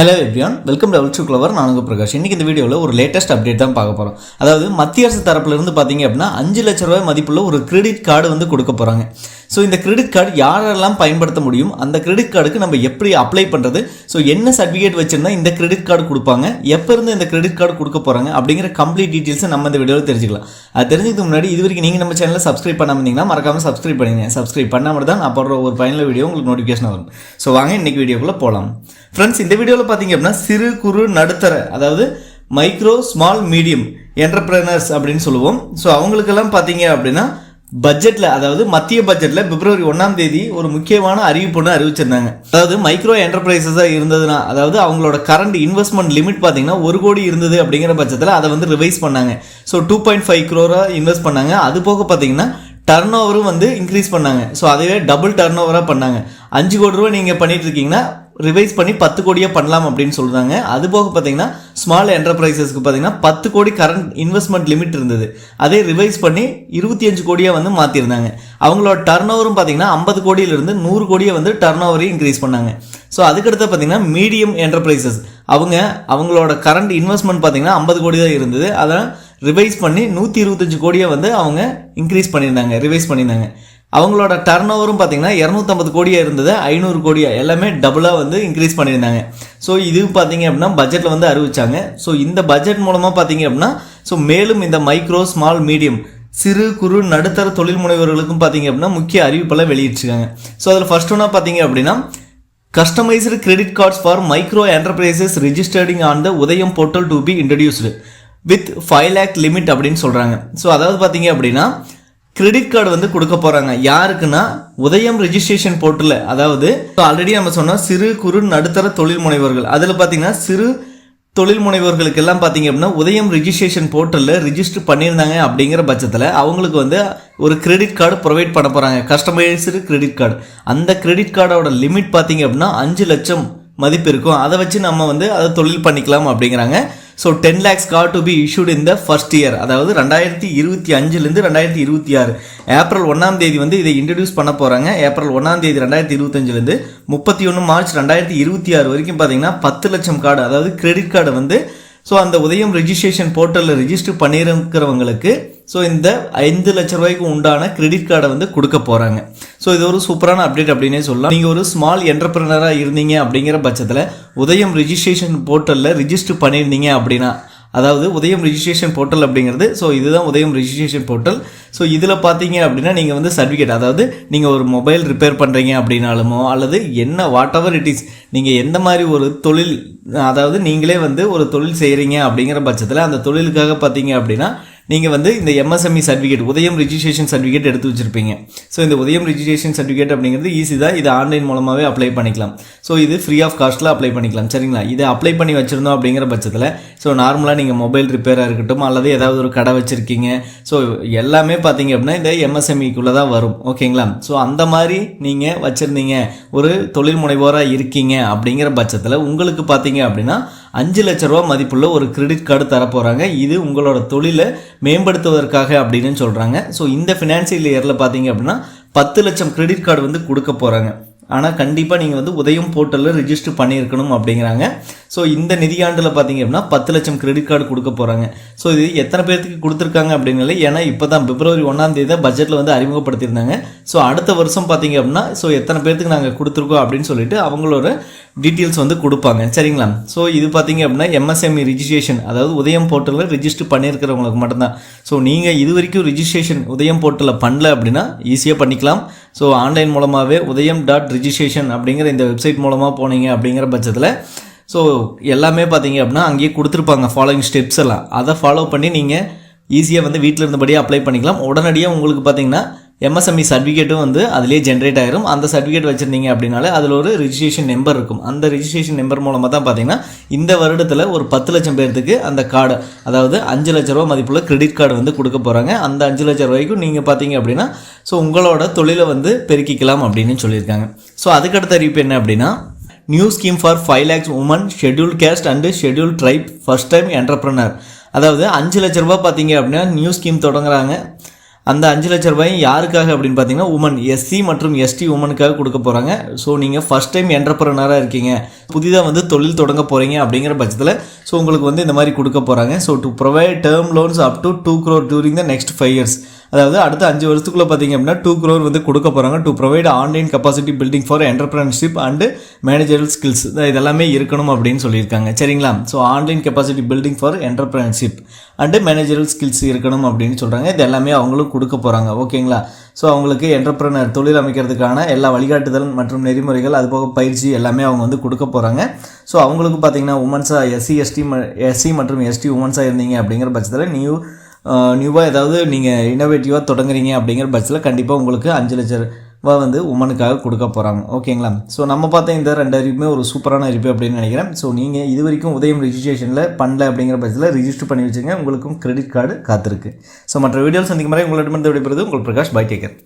Hello everyone welcome double two clever நானுங்க பிரகாஷ். இன்றைக்கி இந்த வீடியோவில் ஒரு லேட்டஸ்ட் அப்டேட் தான் பார்க்க போகிறோம் அதாவது மத்திய அரசு தரப்புல இருந்து பார்த்தீங்க அப்படின்னா அஞ்சு லட்ச ரூபாய் மதிப்புள்ள ஒரு கிரெடிட் கார்டு வந்து கொடுக்க போகிறாங்க ஸோ இந்த கிரெடிட் கார்டு யாரெல்லாம் பயன்படுத்த முடியும் அந்த கிரெடிட் கார்டுக்கு நம்ம எப்படி அப்ளை பண்ணுறது ஸோ என்ன சர்டிஃபிகேட் வச்சுருந்தா இந்த கிரெடிட் கார்டு கொடுப்பாங்க? எப்போ இருந்து இந்த கிரெடிட் கார்டு கொடுக்க போகிறாங்க அப்படிங்கிற கம்ப்ளீட் டீட்டெயில்ஸை நம்ம இந்த வீடியோவில் தெரிஞ்சுக்கலாம். அது தெரிஞ்சதுக்கு முன்னாடி இது வரைக்கும் நீங்கள் நம்ம சேனலில் சப்ஸ்கிரைப் பண்ணாம இருந்தீங்கன்னா மறக்காம சப்ஸ்கிரைப் பண்ணிங்க சப்ஸ்கிரைப் பண்ணாமல் தான் அப்புறம் ஒரு பயனுள்ள வீடியோ உங்களுக்கு நோட்டிஃபிகேஷன் வரும். ஸோ வாங்க இன்னைக்கு வீடியோக்குள்ளே போகலாம் ஃப்ரெண்ட்ஸ் இந்த வீடியோவில் பார்த்தீங்க அப்படின்னா சிறு குறு நடுத்தர அதாவது மைக்ரோ ஸ்மால் மீடியம் என்டர்பிரனர்ஸ் அப்படின்னு சொல்லுவோம். ஸோ அவங்களுக்கெல்லாம் பார்த்தீங்க அப்படின்னா பட்ஜெட்டில் அதாவது மத்திய பட்ஜெட்டில் பிப்ரவரி ஒன்றாம் தேதி ஒரு முக்கியமான அறிவிப்புன்னு அறிவிச்சிருந்தாங்க. அதாவது மைக்ரோ என்டர்பிரைசஸாக இருந்ததுன்னா அதாவது அவங்களோட கரண்ட் இன்வெஸ்ட்மெண்ட் லிமிட் பார்த்தீங்கன்னா ஒரு கோடி இருந்தது அப்படிங்கிற பட்சத்தில் அதை வந்து ரிவைஸ் பண்ணாங்க. ஸோ டூ பாயிண்ட் ஃபைவ் க்ரோராக இன்வெஸ்ட் பண்ணாங்க. அது போக பார்த்தீங்கன்னா டர்ன் ஓவரும் வந்து இன்க்ரீஸ் பண்ணாங்க. ஸோ அதுவே டபுள் டர்ன் ஓவராக பண்ணாங்க. அஞ்சு கோடி ரூபா நீங்கள் பண்ணிட்டு இருக்கீங்கன்னா ரிவைஸ் பண்ணி பத்து கோடியாக பண்ணலாம் அப்படின்னு சொல்கிறாங்க அது போக பார்த்தீங்கன்னா ஸ்மால் என்டர்பிரைசஸ்க்கு பார்த்தீங்கன்னா பத்து கோடி கரண்ட் இன்வெஸ்ட்மெண்ட் லிமிட் இருந்தது. அதே ரிவைஸ் பண்ணி இருபத்தி அஞ்சு கோடியாக வந்து மாற்றிருந்தாங்க அவங்களோட டர்ன் ஓவரும் பார்த்தீங்கன்னா ஐம்பது கோடியிலிருந்து நூறு கோடியை வந்து டர்ன் ஓவரையும் இன்க்ரீஸ் பண்ணாங்க. ஸோ அதுக்கடுத்து பார்த்தீங்கன்னா மீடியம் என்டர்பிரைசஸ் அவங்க அவங்களோட கரண்ட் இன்வெஸ்ட்மெண்ட் பார்த்தீங்கன்னா ஐம்பது கோடி தான் இருந்தது. அதை ரிவைஸ் பண்ணி நூற்றி இருபத்தஞ்சு கோடியை வந்து அவங்க இன்க்ரீஸ் பண்ணியிருந்தாங்க ரிவைஸ் பண்ணியிருந்தாங்க. அவங்களோட டர்ன் ஓவரும் பார்த்தீங்கன்னா இரநூத்தம்பது கோடியாக இருந்தது ஐநூறு கோடியாக எல்லாமே டபுளாக வந்து இன்க்ரீஸ் பண்ணியிருந்தாங்க. ஸோ இது பார்த்தீங்க அப்படின்னா பட்ஜெட்டில் வந்து அறிவிச்சாங்க. ஸோ இந்த பட்ஜெட் மூலமாக பார்த்தீங்க அப்படின்னா ஸோ மேலும் இந்த மைக்ரோ ஸ்மால் மீடியம் சிறு குறு நடுத்தர தொழில் முனைவர்களுக்கும் பார்த்தீங்க அப்படின்னா முக்கிய அறிவிப்பெல்லாம் வெளியிட்டிருக்காங்க. ஸோ அதில் ஃபர்ஸ்ட் ஒன்றா பார்த்தீங்க அப்படின்னா customised credit cards for micro enterprises registering on the Udyam portal to be introduced with five lakh limit அப்படின்னு சொல்கிறாங்க ஸோ அதாவது பார்த்தீங்க அப்படின்னா கிரெடிட் கார்டு வந்து கொடுக்க போகிறாங்க யாருக்குன்னா உதயம் ரெஜிஸ்ட்ரேஷன் போர்ட்டலில் அதாவது ஆல்ரெடி நம்ம சொன்னோம் சிறு குறு நடுத்தர தொழில் முனைவர்கள். அதில் பார்த்தீங்கன்னா சிறு தொழில் முனைவோர்களுக்கு எல்லாம் பார்த்தீங்க அப்படின்னா உதயம் ரிஜிஸ்ட்ரேஷன் போர்ட்டலில் ரிஜிஸ்டர் பண்ணியிருந்தாங்க அப்படிங்கிற பட்சத்தில் அவங்களுக்கு வந்து ஒரு கிரெடிட் கார்டு ப்ரொவைட் பண்ண போகிறாங்க கஸ்டமைஸ்டு கிரெடிட் கார்டு அந்த கிரெடிட் கார்டோட லிமிட் பார்த்தீங்க அப்படின்னா அஞ்சு லட்சம் மதிப்பு இருக்கும். அதை வச்சு நம்ம வந்து அதை தொழில் பண்ணிக்கலாம் அப்படிங்கிறாங்க. So ten lakhs cards to be issued இந்த ஃபர்ஸ்ட் இயர் அதாவது ரெண்டாயிரத்தி இருபத்தி அஞ்சுலேருந்து ரெண்டாயிரத்தி இருபத்தி ஆறு. ஏப்ரல் ஒன்றாம் தேதி வந்து இதை இன்ட்ரடியூஸ் பண்ண போகிறாங்க ஏப்ரல் ஒன்றாம் தேதி ரெண்டாயிரத்தி இருபத்தஞ்சிலேருந்து முப்பத்தி ஒன்று மார்ச் ரெண்டாயிரத்தி இருபத்தி ஆறு வரைக்கும் பார்த்தீங்கன்னா பத்து லட்சம் கார்டு அதாவது கிரெடிட் கார்டு வந்து ஸோ அந்த உதயம் ரெஜிஸ்ட்ரேஷன் போர்ட்டலில் ரிஜிஸ்டர் பண்ணியிருக்கிறவங்களுக்கு ஸோ இந்த ஐந்து லட்ச ரூபாய்க்கு உண்டான கிரெடிட் கார்டை வந்து கொடுக்க போகிறாங்க ஸோ இது ஒரு சூப்பரான அப்டேட் அப்படின்னே சொல்லலாம். நீங்கள் ஒரு ஸ்மால் என்டர்பிரினராக இருந்தீங்க அப்படிங்கிற பட்சத்தில் உதயம் ரிஜிஸ்ட்ரேஷன் போர்ட்டலில் ரிஜிஸ்டர் பண்ணியிருந்தீங்க அப்படின்னா அதாவது உதயம் ரிஜிஸ்ட்ரேஷன் போர்ட்டல் அப்படிங்கிறது ஸோ இதுதான் உதயம் ரிஜிஸ்ட்ரேஷன் போர்ட்டல் ஸோ இதில் பார்த்தீங்க அப்படின்னா நீங்கள் வந்து சர்டிஃபிகேட் அதாவது நீங்கள் ஒரு மொபைல் ரிப்பேர் பண்ணுறீங்க அப்படின்னாலுமோ அல்லது என்ன வாட் எவர் இட் இஸ் நீங்கள் எந்த மாதிரி ஒரு தொழில் அதாவது நீங்களே வந்து ஒரு தொழில் செய்கிறீங்க அப்படிங்கிற பட்சத்தில் அந்த தொழிலுக்காக பார்த்தீங்க அப்படின்னா நீங்கள் வந்து இந்த MSME certificate Udyam registration certificate எடுத்து வச்சுருப்பீங்க. ஸோ இந்த உதயம் ரிஜிஸ்ட்ரேஷன் சர்டிஃபிகேட் அப்படிங்கிறது ஈஸி தான். இது ஆன்லைன் மூலமாகவே அப்ளை பண்ணிக்கலாம். ஸோ இது ஃப்ரீ ஆஃப் காஸ்ட்டில் அப்ளை பண்ணிக்கலாம். சரிங்களா? இதை அப்ளை பண்ணி வச்சுருந்தோம் அப்படிங்கிற பட்சத்தில் ஸோ நார்மலாக நீங்கள் மொபைல் ரிப்பேராக இருக்கட்டும் அல்லது ஏதாவது ஒரு கடை வச்சுருக்கீங்க. ஸோ எல்லாமே பார்த்தீங்க அப்படின்னா இந்த எம்எஸ்எம்இக்குள்ளே தான் வரும். ஓகேங்களா? ஸோ அந்த மாதிரி நீங்கள் வச்சுருந்தீங்க. ஒரு தொழில் முனைவோராக இருக்கீங்க அப்படிங்கிற பட்சத்தில் உங்களுக்கு பார்த்தீங்க அப்படின்னா அஞ்சு லட்ச ரூபா மதிப்புள்ள ஒரு கிரெடிட் கார்டு தரப்போகிறாங்க இது உங்களோட தொழிலை மேம்படுத்துவதற்காக அப்படின்னு சொல்கிறாங்க ஸோ இந்த ஃபினான்சியல் இயரில் பார்த்தீங்க அப்படின்னா பத்து லட்சம் கிரெடிட் கார்டு வந்து கொடுக்க போகிறாங்க ஆனால் கண்டிப்பாக நீங்கள் வந்து உதயம் போர்ட்டலில் ரிஜிஸ்டர் பண்ணியிருக்கணும் அப்படிங்கிறாங்க. ஸோ இந்த நிதியாண்டில் பார்த்தீங்க அப்படின்னா பத்து லட்சம் கிரெடிட் கார்டு கொடுக்க போகிறாங்க ஸோ இது எத்தனை பேர்த்துக்கு கொடுத்துருக்காங்க அப்படின்னால ஏன்னா இப்போ தான் பிப்ரவரி ஒன்றாம் தேதி தான் பட்ஜெட்டில் வந்து அறிமுகப்படுத்தியிருந்தாங்க. ஸோ அடுத்த வருஷம் பார்த்தீங்க அப்படின்னா ஸோ எத்தனை பேர்த்துக்கு நாங்கள் கொடுத்துருக்கோம் அப்படின்னு சொல்லிட்டு அவங்களோட டீட்டெயில்ஸ் வந்து கொடுப்பாங்க. சரிங்களா? ஸோ இது பார்த்தீங்க அப்படின்னா எம்எஸ்எம்இ ரிஜிஸ்ட்ரேஷன் அதாவது உதயம் போர்ட்டலில் ரிஜிஸ்டர் பண்ணியிருக்கிறவங்களுக்கு மட்டும்தான். ஸோ நீங்கள் இது வரைக்கும் ரிஜிஸ்ட்ரேஷன் உதயம் போர்ட்டலில் பண்ணல அப்படின்னா ஈஸியாக பண்ணிக்கலாம். ஸோ ஆன்லைன் மூலமாகவே உதயம் டாட் ரிஜிஸ்ட்ரேஷன் அப்படிங்கிற இந்த வெப்சைட் மூலமாக போனீங்க அப்படிங்கிற பட்சத்தில் ஸோ எல்லாமே பார்த்தீங்க அப்படின்னா அங்கேயே கொடுத்துருப்பாங்க ஃபாலோயிங் ஸ்டெப்ஸ் எல்லாம். அதை ஃபாலோ பண்ணி நீங்கள் ஈஸியாக வந்து வீட்டில் இருந்தபடியே அப்ளை பண்ணிக்கலாம். உடனடியாக உங்களுக்கு பார்த்தீங்கன்னா எம்எஸ்எம்இ சர்டிஃபிகேட்டும் வந்து அதிலே ஜென்ரேட் ஆகிரும் அந்த சர்டிஃபிகேட் வச்சுருந்தீங்க அப்படின்னாலே அதில் ஒரு ரிஜிஸ்ட்ரேஷன் நம்பர் இருக்கும். அந்த ரிஜிஸ்ட்ரேஷன் நம்பர் மூலமாக தான் பார்த்தீங்கன்னா இந்த வருடத்தில் ஒரு பத்து லட்சம் பேர்த்துக்கு அந்த கார்டு அதாவது அஞ்சு லட்ச ரூபா மதிப்புள்ள கிரெடிட் கார்டு வந்து கொடுக்க போகிறாங்க அந்த அஞ்சு லட்ச ரூபாய்க்கும் நீங்கள் பார்த்தீங்க அப்படின்னா ஸோ உங்களோட தொழிலை வந்து பெருக்கிக்கலாம் அப்படின்னு சொல்லியிருக்காங்க. ஸோ அதுக்கடுத்த அறிவிப்பு என்ன அப்படின்னா new scheme for five lakhs women schedule caste and schedule tribe first time entrepreneur அதாவது அஞ்சு லட்ச ரூபா பார்த்தீங்க அப்படின்னா நியூ ஸ்கீம் தொடங்குறாங்க. அந்த அஞ்சு லட்ச ரூபாயும் யாருக்காக அப்படின்னு பார்த்தீங்கன்னா உமன் எஸ்சி மற்றும் எஸ்டி உமனுக்காக கொடுக்க போகிறாங்க ஸோ நீங்கள் ஃபஸ்ட் டைம் என்டர்பிரனராக இருக்கீங்க. புதிதாக வந்து தொழில் தொடங்க போகிறீங்க அப்படிங்கிற பட்சத்தில் ஸோ உங்களுக்கு வந்து இந்த மாதிரி கொடுக்க போகிறாங்க so to provide term loans up to two crore during the next five years அதாவது அடுத்த அஞ்சு வருஷத்துக்குள்ள பார்த்தீங்க அப்படின்னா டூ க்ரோர் வந்து கொடுக்க போகிறாங்க to provide online capacity building for entrepreneurship and managerial skills இதெல்லாமே இருக்கணும் அப்படின்னு சொல்லியிருக்காங்க. சரிங்களா? So online capacity building for entrepreneurship and managerial skills இருக்கணும் அப்படின்னு சொல்கிறாங்க இது எல்லாமே அவங்களும் கொடுக்க போகிறாங்க ஓகேங்களா? ஸோ அவங்களுக்கு என்டர்பிரனர் தொழில் அமைக்கிறதுக்கான எல்லா வழிகாட்டுதல் மற்றும் நெறிமுறைகள் அதுபோக பயிற்சி எல்லாமே அவங்க வந்து கொடுக்க போகிறாங்க ஸோ அவங்களுக்கு பார்த்தீங்கன்னா உமன்ஸாக எஸ்சி எஸ்டி எஸ்சி மற்றும் எஸ்டி உமன்ஸாக இருந்தீங்க அப்படிங்கிற பட்சத்தில் நியூ நியூவாக ஏதாவது நீங்கள் இன்னோவேட்டிவாக தொடங்குறீங்க அப்படிங்கிற பட்சத்தில் கண்டிப்பாக உங்களுக்கு அஞ்சு லட்ச ரூபா வந்து உமனுக்காக கொடுக்க போகிறாங்க ஓகேங்களா ஸோ நம்ம பார்த்தா இந்த ரெண்டு அறிவுமே ஒரு சூப்பரான அறிவு அப்படின்னு நினைக்கிறேன். ஸோ நீங்கள் இது வரைக்கும் உதயம் ரிஜிஸ்ட்ரேஷனில் பண்ணல அப்படிங்கிற பட்சத்தில் ரிஜிஸ்டர் பண்ணி வச்சுங்க. உங்களுக்கும் கிரெடிட் கார்டு காத்திருக்கு. ஸோ மற்ற வீடியோவில் சந்திக்கும் மாதிரி உங்களிடமிருந்து விடைபெறுது உங்கள் பிரகாஷ் பை டேக்கர்